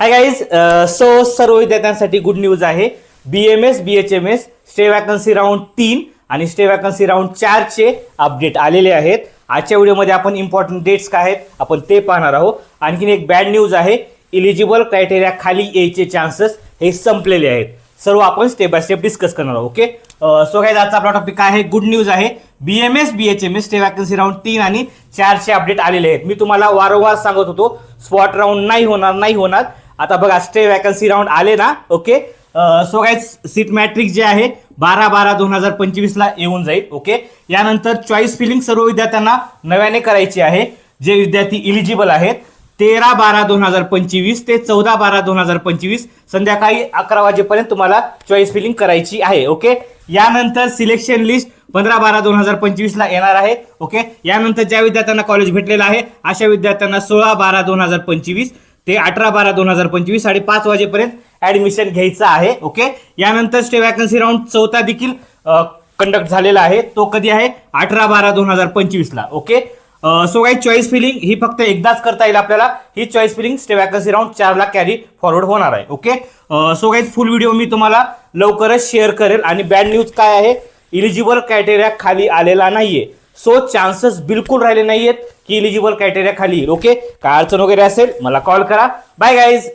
Hi guys so सर्व विद्यार्थ्यांसाठी good news आहे. B M S B H M S stay vacancy round तीन आणि स्टे वॅकन्सी राऊंड चारचे अपडेट आलेले आहेत. आजच्या व्हिडिओमध्ये आपण इम्पॉर्टंट डेट्स काय आहेत आपण ते पाहणार आहोत. आणखीन एक बॅड न्यूज आहे इलिजिबल क्रायटेरिया खाली यायचे चान्सेस हे संपलेले आहेत. सर्व आपण स्टेप बाय स्टेप डिस्कस करणार आहोत ओके सो काय आजचा आपला टॉपिक काय आहे? गुड न्यूज आहे. B M S B H M S stay vacancy round तीन आणि चारचे अपडेट आलेले आहेत. मी तुम्हाला वारंवार सांगत होतो स्पॉट राऊंड नाही होणार नाही होणार. आता बघा स्टे वॅकन्सी राऊंड आले ना? ओके सो काय सीट मॅट्रिक जे आहे बारा बारा दोन हजार पंचवीसला येऊन जाईल ओके यानंतर चॉईस फिलिंग सर्व विद्यार्थ्यांना नव्याने करायची आहे. जे विद्यार्थी इलिजिबल आहेत तेरा बारा दोन हजार पंचवीस ते चौदा बारा दोन हजार पंचवीस संध्याकाळी अकरा वाजेपर्यंत तुम्हाला चॉईस फिलिंग करायची आहे ओके यानंतर सिलेक्शन लिस्ट पंधरा बारा दोन हजार पंचवीसला येणार आहे ओके यानंतर ज्या विद्यार्थ्यांना कॉलेज भेटलेलं आहे अशा विद्यार्थ्यांना सोळा बारा दोन हजार पंचवीस ते अठरा बारा दोन हजार पंचवीस साडेपाच वाजेपर्यंत ऍडमिशन घ्यायचं आहे ओके यानंतर स्टे वॅकन्सी राऊंड चौथा देखील कंडक्ट झालेला आहे. तो कधी आहे? अठरा बारा दोन हजार पंचवीसला ओके सो काही चॉईस फिलिंग ही फक्त एकदाच करता येईल आपल्याला. ही choice filling stay vacancy round चारला कॅरी फॉरवर्ड होणार आहे ओके सो काही फुल व्हिडिओ मी तुम्हाला लवकरच शेअर करेल. आणि बॅड न्यूज काय आहे? इलिजिबल क्रायटेरिया खाली आलेला नाहीये. सो चान्सेस बिलकुल राहिले नाहीयेत की इलिजिबल क्रायटेरिया खाली. ओके काय अडचण वगैरे असेल मला कॉल करा. Bye guys